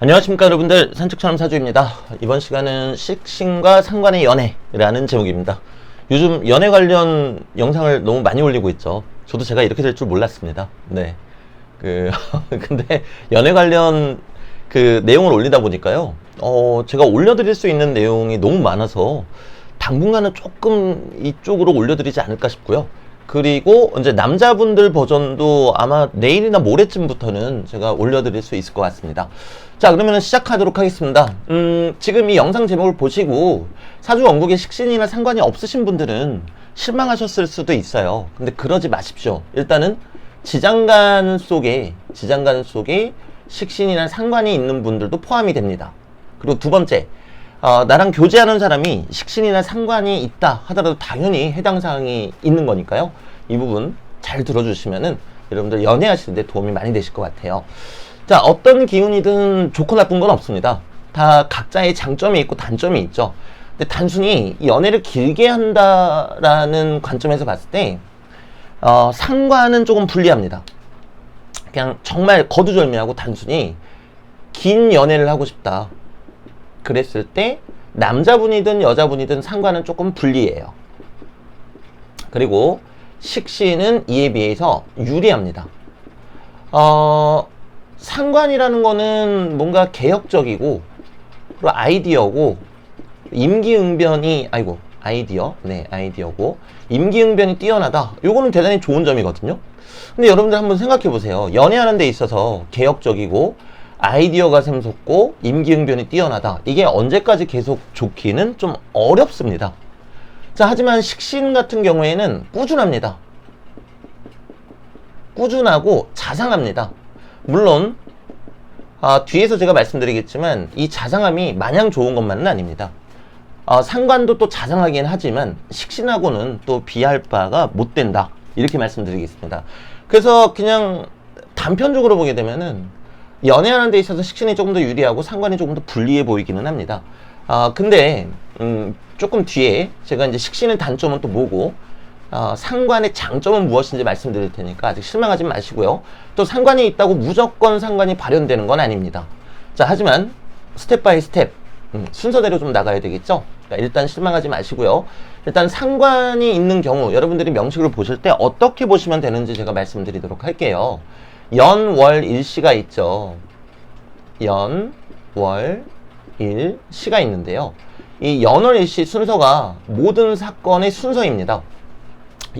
안녕하십니까 여러분들. 산책처럼 사주입니다. 이번 시간은 식신과 상관의 연애라는 제목입니다. 요즘 연애 관련 영상을 너무 많이 올리고 있죠. 저도 제가 이렇게 될 줄 몰랐습니다. 네그 근데 연애 관련 그 내용을 올리다 보니까요. 어 제가 올려드릴 수 있는 내용이 너무 많아서 당분간은 조금 이쪽으로 올려드리지 않을까 싶고요 그리고 이제 남자분들 버전도 아마 내일이나 모레쯤부터는 제가 올려드릴 수 있을 것 같습니다. 자, 그러면 시작하도록 하겠습니다. 음, 지금 이 영상 제목을 보시고 사주 원국의 식신이나 상관이 없으신 분들은 실망하셨을 수도 있어요. 근데 그러지 마십시오. 일단은 지장간 속에, 지장간 속에 식신이나 상관이 있는 분들도 포함이 됩니다. 그리고 두 번째, 어, 나랑 교제하는 사람이 식신이나 상관이 있다 하더라도 당연히 해당 사항이 있는 거니까요. 이 부분 잘 들어주시면은 여러분들 연애하시는데 도움이 많이 되실 것 같아요. 자, 어떤 기운이든 좋고 나쁜 건 없습니다. 다 각자의 장점이 있고 단점이 있죠. 근데 단순히 연애를 길게 한다라는 관점에서 봤을 때, 어, 상관은 조금 불리합니다. 그냥 정말 거두절미하고 단순히 긴 연애를 하고 싶다. 그랬을 때 남자분이든 여자분이든 상관은 조금 불리해요. 그리고 식신은 이에 비해서 유리합니다. 어, 상관이라는 거는 뭔가 개혁적이고 그리고 아이디어고 임기응변이 아이고 아이디어 네 아이디어고 임기응변이 뛰어나다 요거는 대단히 좋은 점이거든요 근데 여러분들 한번 생각해 보세요 연애하는 데 있어서 개혁적이고 아이디어가 샘솟고 임기응변이 뛰어나다. 이게 언제까지 계속 좋기는 좀 어렵습니다. 자, 하지만 식신 같은 경우에는 꾸준합니다. 꾸준하고 자상합니다. 물론 아, 뒤에서 제가 말씀드리겠지만 이 자상함이 마냥 좋은 것만은 아닙니다. 아, 상관도 또 자상하긴 하지만 식신하고는 또 비할 바가 못 된다. 이렇게 말씀드리겠습니다. 그래서 그냥 단편적으로 보게 되면은 연애하는 데 있어서 식신이 조금 더 유리하고 상관이 조금 더 불리해 보이기는 합니다. 아, 근데, 음, 조금 뒤에 제가 이제 식신의 단점은 또 뭐고, 어, 상관의 장점은 무엇인지 말씀드릴 테니까 아직 실망하지 마시고요. 또 상관이 있다고 무조건 상관이 발현되는 건 아닙니다. 자, 하지만 스텝 바이 스텝, 음, 순서대로 좀 나가야 되겠죠? 그러니까 일단 실망하지 마시고요. 일단 상관이 있는 경우 여러분들이 명식을 보실 때 어떻게 보시면 되는지 제가 말씀드리도록 할게요. 연, 월, 일시가 있죠. 연, 월, 일, 시가 있는데요. 이 연월 일시 순서가 모든 사건의 순서입니다.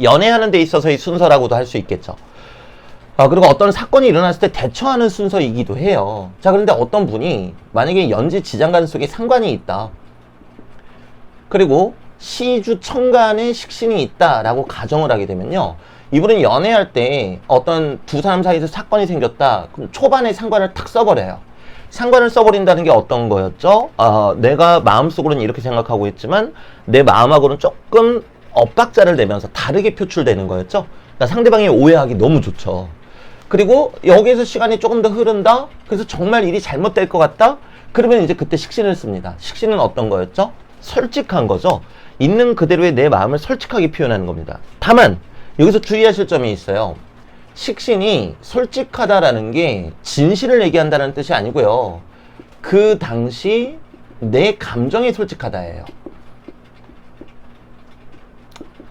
연애하는 데 있어서의 순서라고도 할 수 있겠죠. 아, 그리고 어떤 사건이 일어났을 때 대처하는 순서이기도 해요. 자, 그런데 어떤 분이 만약에 연지 지장간 속에 상관이 있다. 그리고 시주 청간에 식신이 있다라고 가정을 하게 되면요. 이분은 연애할 때 어떤 두 사람 사이에서 사건이 생겼다. 그럼 초반에 상관을 탁 써버려요. 상관을 써버린다는 게 어떤 거였죠? 어, 내가 마음속으로는 이렇게 생각하고 있지만 내 마음하고는 조금 엇박자를 내면서 다르게 표출되는 거였죠? 그러니까 상대방이 오해하기 너무 좋죠. 그리고 여기에서 시간이 조금 더 흐른다? 그래서 정말 일이 잘못될 것 같다? 그러면 이제 그때 식신을 씁니다. 식신은 어떤 거였죠? 솔직한 거죠. 있는 그대로의 내 마음을 솔직하게 표현하는 겁니다. 다만 여기서 주의하실 점이 있어요. 식신이 솔직하다라는 게 진실을 얘기한다는 뜻이 아니고요. 그 당시 내 감정이 솔직하다예요.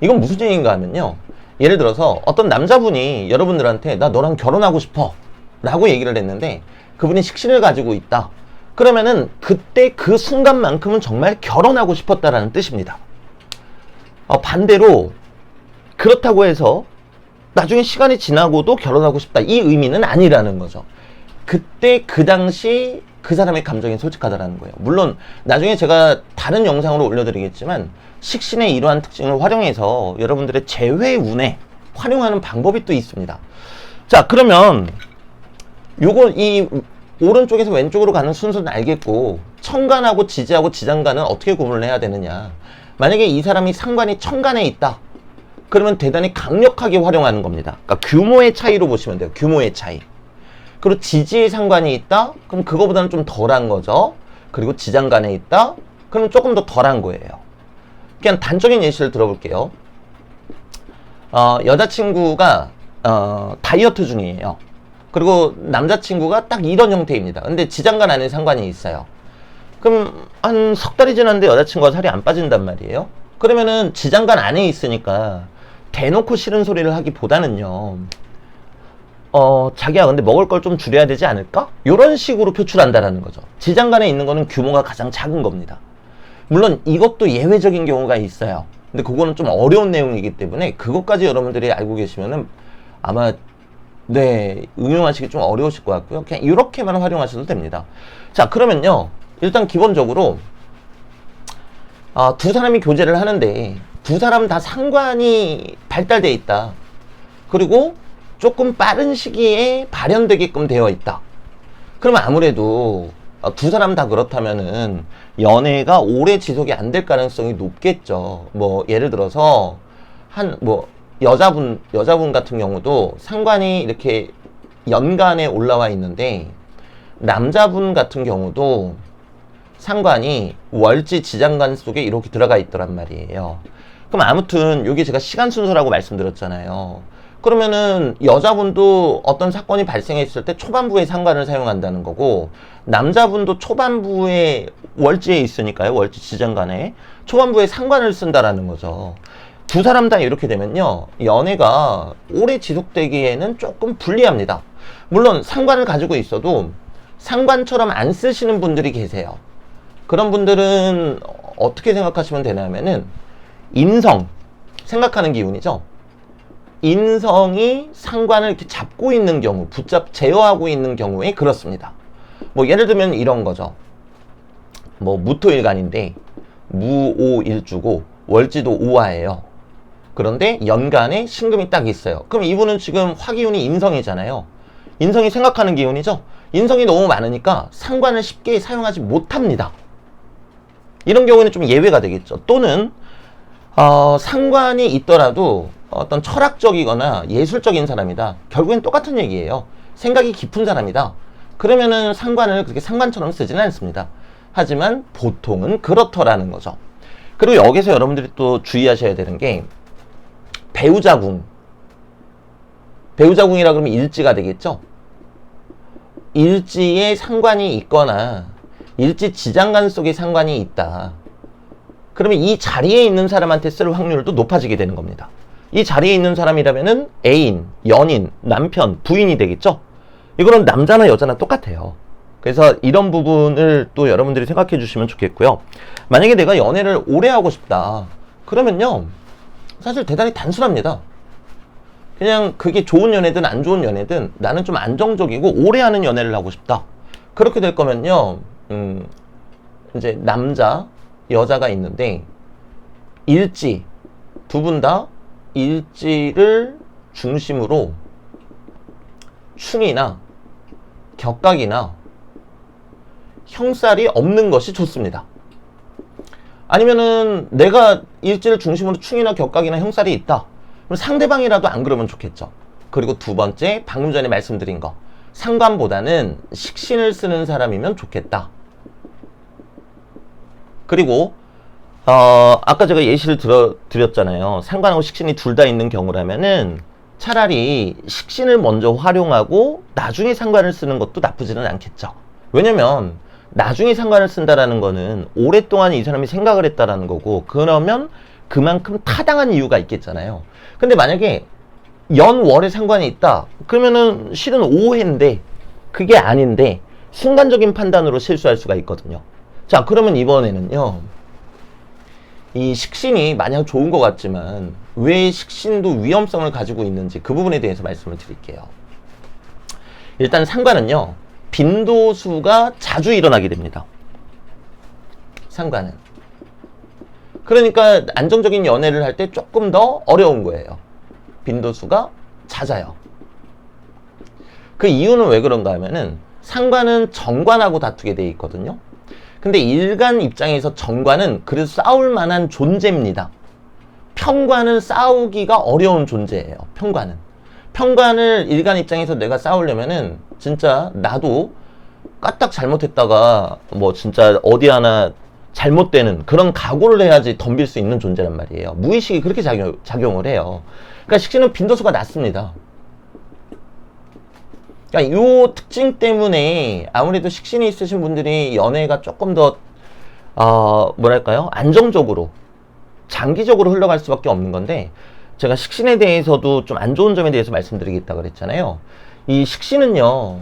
이건 무슨 얘기인가 하면요. 예를 들어서 어떤 남자분이 여러분들한테 나 너랑 결혼하고 싶어 라고 얘기를 했는데 그분이 식신을 가지고 있다. 그러면은 그때 그 순간만큼은 정말 결혼하고 싶었다라는 뜻입니다. 어, 반대로 그렇다고 해서 나중에 시간이 지나고도 결혼하고 싶다 이 의미는 아니라는 거죠. 그때 그 당시 그 사람의 감정이 솔직하다라는 거예요. 물론 나중에 제가 다른 영상으로 올려드리겠지만 식신의 이러한 특징을 활용해서 여러분들의 재회 운에 활용하는 방법이 또 있습니다. 자 그러면 요거 이 오른쪽에서 왼쪽으로 가는 순서는 알겠고 청간하고 지지하고 지장간은 어떻게 구분을 해야 되느냐 만약에 이 사람이 상관이 청간에 있다 그러면 대단히 강력하게 활용하는 겁니다. 그러니까 규모의 차이로 보시면 돼요. 규모의 차이. 그리고 지지의 상관이 있다? 그럼 그거보다는 좀 덜한 거죠. 그리고 지장간에 있다? 그러면 조금 더 덜한 거예요. 그냥 단적인 예시를 들어볼게요. 어, 여자친구가 어, 다이어트 중이에요. 그리고 남자친구가 딱 이런 형태입니다. 근데 지장간 안에 상관이 있어요. 그럼 한 석 달이 지났는데 여자친구가 살이 안 빠진단 말이에요. 그러면은 지장간 안에 있으니까 대놓고 싫은 소리를 하기보다는요. 어, 자기야, 근데 먹을 걸 좀 줄여야 되지 않을까? 이런 식으로 표출한다라는 거죠. 지장간에 있는 거는 규모가 가장 작은 겁니다. 물론 이것도 예외적인 경우가 있어요. 근데 그거는 좀 어려운 내용이기 때문에 그것까지 여러분들이 알고 계시면은 아마 네 응용하시기 좀 어려우실 것 같고요. 그냥 이렇게만 활용하셔도 됩니다. 자 그러면요 일단 기본적으로 아, 두 사람이 교제를 하는데 두 사람 다 상관이 발달돼 있다. 그리고 조금 빠른 시기에 발현되게끔 되어 있다. 그러면 아무래도 어, 두 사람 다 그렇다면은 연애가 오래 지속이 안 될 가능성이 높겠죠. 뭐 예를 들어서 한 뭐 여자분 여자분 같은 경우도 상관이 이렇게 연간에 올라와 있는데 남자분 같은 경우도 상관이 월지 지장간 속에 이렇게 들어가 있더란 말이에요. 그럼 아무튼 여기 제가 시간 순서라고 말씀드렸잖아요. 그러면은 여자분도 어떤 사건이 발생했을 때 초반부에 상관을 사용한다는 거고 남자분도 초반부에 월지에 있으니까요. 월지 지장간에 초반부에 상관을 쓴다라는 거죠. 두 사람 다 이렇게 되면요. 연애가 오래 지속되기에는 조금 불리합니다. 물론 상관을 가지고 있어도 상관처럼 안 쓰시는 분들이 계세요. 그런 분들은 어떻게 생각하시면 되냐면은 인성 생각하는 기운이죠. 인성이 상관을 이렇게 잡고 있는 경우, 붙잡 제어하고 있는 경우에 그렇습니다. 뭐 예를 들면 이런 거죠. 뭐 무토일간인데 무오일주고 월지도 오화예요. 그런데 연간에 신금이 딱 있어요. 그럼 이분은 지금 화기운이 인성이잖아요. 인성이 생각하는 기운이죠. 인성이 너무 많으니까 상관을 쉽게 사용하지 못합니다. 이런 경우에는 좀 예외가 되겠죠. 또는 어, 상관이 있더라도 어떤 철학적이거나 예술적인 사람이다. 결국엔 똑같은 얘기예요. 생각이 깊은 사람이다. 그러면은 상관을 그렇게 상관처럼 쓰지는 않습니다. 하지만 보통은 그렇더라는 거죠. 그리고 여기서 여러분들이 또 주의하셔야 되는 게 배우자궁. 배우자궁이라 그러면 일지가 되겠죠? 일지에 상관이 있거나 일지 지장간 속에 상관이 있다. 그러면 이 자리에 있는 사람한테 쓸 확률도 높아지게 되는 겁니다. 이 자리에 있는 사람이라면은 애인, 연인, 남편, 부인이 되겠죠? 이거는 남자나 여자나 똑같아요. 그래서 이런 부분을 또 여러분들이 생각해 주시면 좋겠고요. 만약에 내가 연애를 오래 하고 싶다. 그러면요. 사실 대단히 단순합니다. 그냥 그게 좋은 연애든 안 좋은 연애든 나는 좀 안정적이고 오래 하는 연애를 하고 싶다. 그렇게 될 거면요. 음, 이제 남자, 여자가 있는데 일지 두 분 다 일지를 중심으로 충이나 격각이나 형살이 없는 것이 좋습니다. 아니면은 내가 일지를 중심으로 충이나 격각이나 형살이 있다. 그럼 상대방이라도 안 그러면 좋겠죠. 그리고 두 번째, 방금 전에 말씀드린 거. 상관보다는 식신을 쓰는 사람이면 좋겠다. 그리고 어, 아까 제가 예시를 들어, 드렸잖아요. 상관하고 식신이 둘 다 있는 경우라면은 차라리 식신을 먼저 활용하고 나중에 상관을 쓰는 것도 나쁘지는 않겠죠. 왜냐면 나중에 상관을 쓴다라는 거는 오랫동안 이 사람이 생각을 했다라는 거고 그러면 그만큼 타당한 이유가 있겠잖아요. 근데 만약에 연월에 상관이 있다. 그러면은 실은 오해인데 그게 아닌데 순간적인 판단으로 실수할 수가 있거든요. 자, 그러면 이번에는요. 이 식신이 마냥 좋은 것 같지만 왜 식신도 위험성을 가지고 있는지 그 부분에 대해서 말씀을 드릴게요. 일단 상관은요. 빈도수가 자주 일어나게 됩니다. 상관은. 그러니까 안정적인 연애를 할 때 조금 더 어려운 거예요. 빈도수가 잦아요. 그 이유는 왜 그런가 하면은 상관은 정관하고 다투게 돼 있거든요. 근데 일간 입장에서 정관은 그래도 싸울 만한 존재입니다. 평관은 싸우기가 어려운 존재예요. 평관은. 평관을 일간 입장에서 내가 싸우려면은 진짜 나도 까딱 잘못했다가 뭐 진짜 어디 하나 잘못되는 그런 각오를 해야지 덤빌 수 있는 존재란 말이에요. 무의식이 그렇게 작용, 작용을 해요. 그러니까 식신은 빈도수가 낮습니다. 그러니까 요 특징 때문에 아무래도 식신이 있으신 분들이 연애가 조금 더 어, 뭐랄까요? 안정적으로 장기적으로 흘러갈 수밖에 없는 건데 제가 식신에 대해서도 좀 안 좋은 점에 대해서 말씀드리겠다 그랬잖아요. 이 식신은요.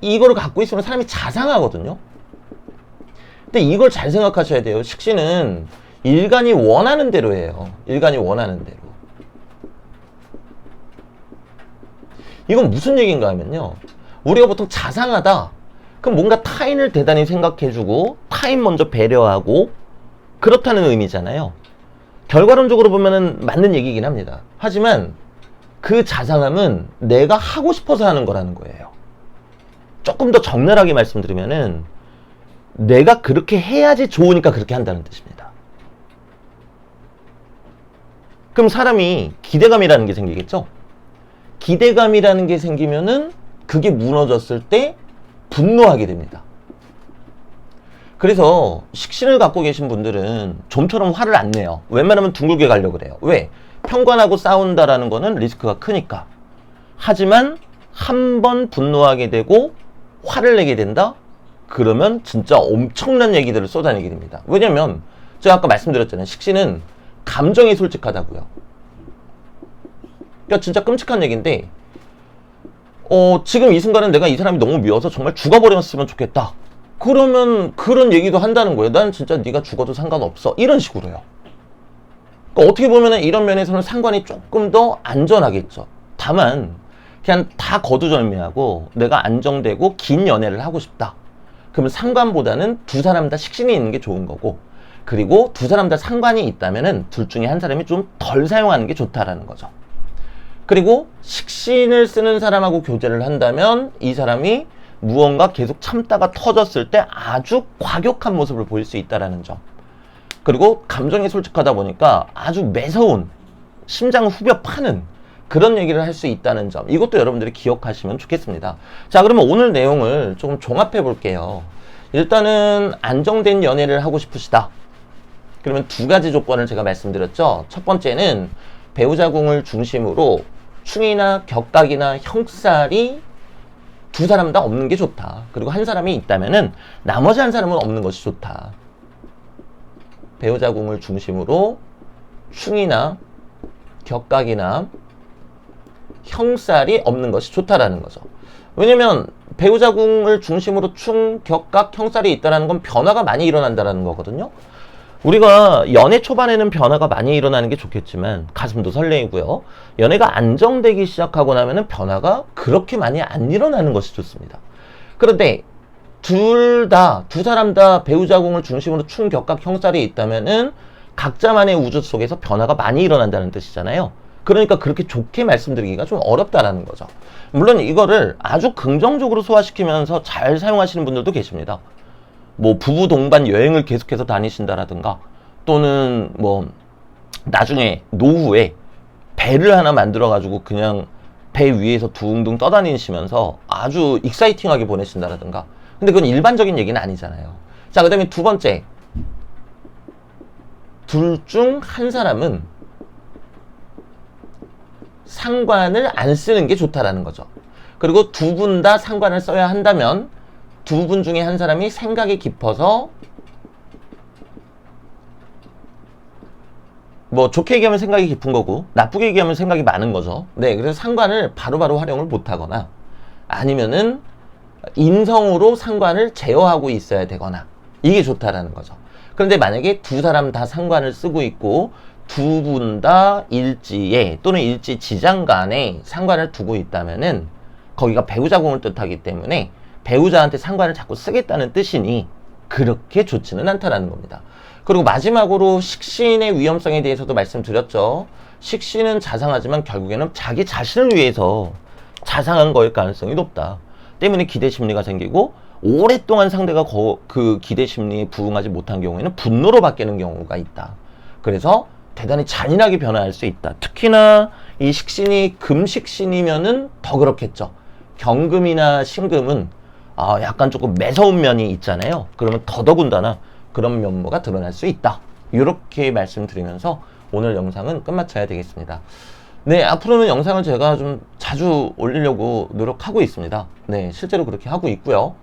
이거를 갖고 있으면 사람이 자상하거든요. 근데 이걸 잘 생각하셔야 돼요. 식신은 일간이 원하는 대로 해요. 일간이 원하는 대로. 이건 무슨 얘기인가 하면요. 우리가 보통 자상하다. 그럼 뭔가 타인을 대단히 생각해주고 타인 먼저 배려하고 그렇다는 의미잖아요. 결과론적으로 보면은 맞는 얘기긴 합니다. 하지만 그 자상함은 내가 하고 싶어서 하는 거라는 거예요. 조금 더 적나라하게 말씀드리면은 내가 그렇게 해야지 좋으니까 그렇게 한다는 뜻입니다. 그럼 사람이 기대감이라는 게 생기겠죠? 기대감이라는 게 생기면은 그게 무너졌을 때 분노하게 됩니다. 그래서 식신을 갖고 계신 분들은 좀처럼 화를 안 내요. 웬만하면 둥글게 가려고 그래요. 왜? 평관하고 싸운다라는 거는 리스크가 크니까. 하지만 한 번 분노하게 되고 화를 내게 된다? 그러면 진짜 엄청난 얘기들을 쏟아내게 됩니다. 왜냐면 제가 아까 말씀드렸잖아요. 식신은 감정이 솔직하다고요. 그러니까 진짜 끔찍한 얘기인데 어, 지금 이 순간은 내가 이 사람이 너무 미워서 정말 죽어버렸으면 좋겠다. 그러면 그런 얘기도 한다는 거예요. 난 진짜 네가 죽어도 상관없어. 이런 식으로요. 그러니까 어떻게 보면 이런 면에서는 상관이 조금 더 안전하겠죠. 다만 그냥 다 거두절미하고 내가 안정되고 긴 연애를 하고 싶다. 그러면 상관보다는 두 사람 다 식신이 있는 게 좋은 거고 그리고 두 사람 다 상관이 있다면은 둘 중에 한 사람이 좀 덜 사용하는 게 좋다라는 거죠. 그리고 식신을 쓰는 사람하고 교제를 한다면 이 사람이 무언가 계속 참다가 터졌을 때 아주 과격한 모습을 보일 수 있다라는 점. 그리고 감정이 솔직하다 보니까 아주 매서운 심장 후벼 파는 그런 얘기를 할 수 있다는 점. 이것도 여러분들이 기억하시면 좋겠습니다. 자, 그러면 오늘 내용을 조금 종합해 볼게요. 일단은 안정된 연애를 하고 싶으시다. 그러면 두 가지 조건을 제가 말씀드렸죠. 첫 번째는 배우자 궁을 중심으로 충이나 격각이나 형살이 두 사람 다 없는 게 좋다. 그리고 한 사람이 있다면은 나머지 한 사람은 없는 것이 좋다. 배우자 궁을 중심으로 충이나 격각이나 형살이 없는 것이 좋다라는 거죠. 왜냐면 배우자 궁을 중심으로 충, 격각, 형살이 있다는 건 변화가 많이 일어난다는 거거든요. 우리가 연애 초반에는 변화가 많이 일어나는 게 좋겠지만 가슴도 설레이고요. 연애가 안정되기 시작하고 나면은 변화가 그렇게 많이 안 일어나는 것이 좋습니다. 그런데 둘 다, 두 사람 다 배우자궁을 중심으로 충격각 형살이 있다면은 각자만의 우주 속에서 변화가 많이 일어난다는 뜻이잖아요. 그러니까 그렇게 좋게 말씀드리기가 좀 어렵다라는 거죠. 물론 이거를 아주 긍정적으로 소화시키면서 잘 사용하시는 분들도 계십니다. 뭐 부부 동반 여행을 계속해서 다니신다라든가 또는 뭐 나중에 노후에 배를 하나 만들어 가지고 그냥 배 위에서 둥둥 떠다니시면서 아주 익사이팅하게 보내신다라든가. 근데 그건 일반적인 얘기는 아니잖아요. 자 그 다음에 두 번째. 둘 중 한 사람은 상관을 안 쓰는 게 좋다라는 거죠. 그리고 두 분 다 상관을 써야 한다면 두 분 중에 한 사람이 생각이 깊어서 뭐 좋게 얘기하면 생각이 깊은 거고 나쁘게 얘기하면 생각이 많은 거죠. 네, 그래서 상관을 바로 바로 활용을 못 하거나 아니면은 인성으로 상관을 제어하고 있어야 되거나 이게 좋다라는 거죠. 그런데 만약에 두 사람 다 상관을 쓰고 있고 두 분 다 일지에 또는 일지 지장 간에 상관을 두고 있다면은 거기가 배우자궁을 뜻하기 때문에 배우자한테 상관을 자꾸 쓰겠다는 뜻이니 그렇게 좋지는 않다라는 겁니다. 그리고 마지막으로 식신의 위험성에 대해서도 말씀드렸죠. 식신은 자상하지만 결국에는 자기 자신을 위해서 자상한 거일 가능성이 높다. 때문에 기대 심리가 생기고 오랫동안 상대가 거- 그 기대 심리에 부응하지 못한 경우에는 분노로 바뀌는 경우가 있다. 그래서 대단히 잔인하게 변화할 수 있다. 특히나 이 식신이 금식신이면은 더 그렇겠죠. 경금이나 신금은 아, 약간 조금 매서운 면이 있잖아요. 그러면 더더군다나 그런 면모가 드러날 수 있다. 이렇게 말씀드리면서 오늘 영상은 끝마쳐야 되겠습니다. 네, 앞으로는 영상을 제가 좀 자주 올리려고 노력하고 있습니다. 네, 실제로 그렇게 하고 있고요.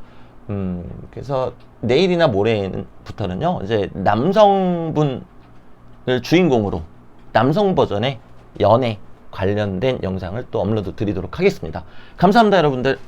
음, 그래서 내일이나 모레부터는요, 이제 남성분을 주인공으로 남성 버전의 연애 관련된 영상을 또 업로드 드리도록 하겠습니다. 감사합니다, 여러분들.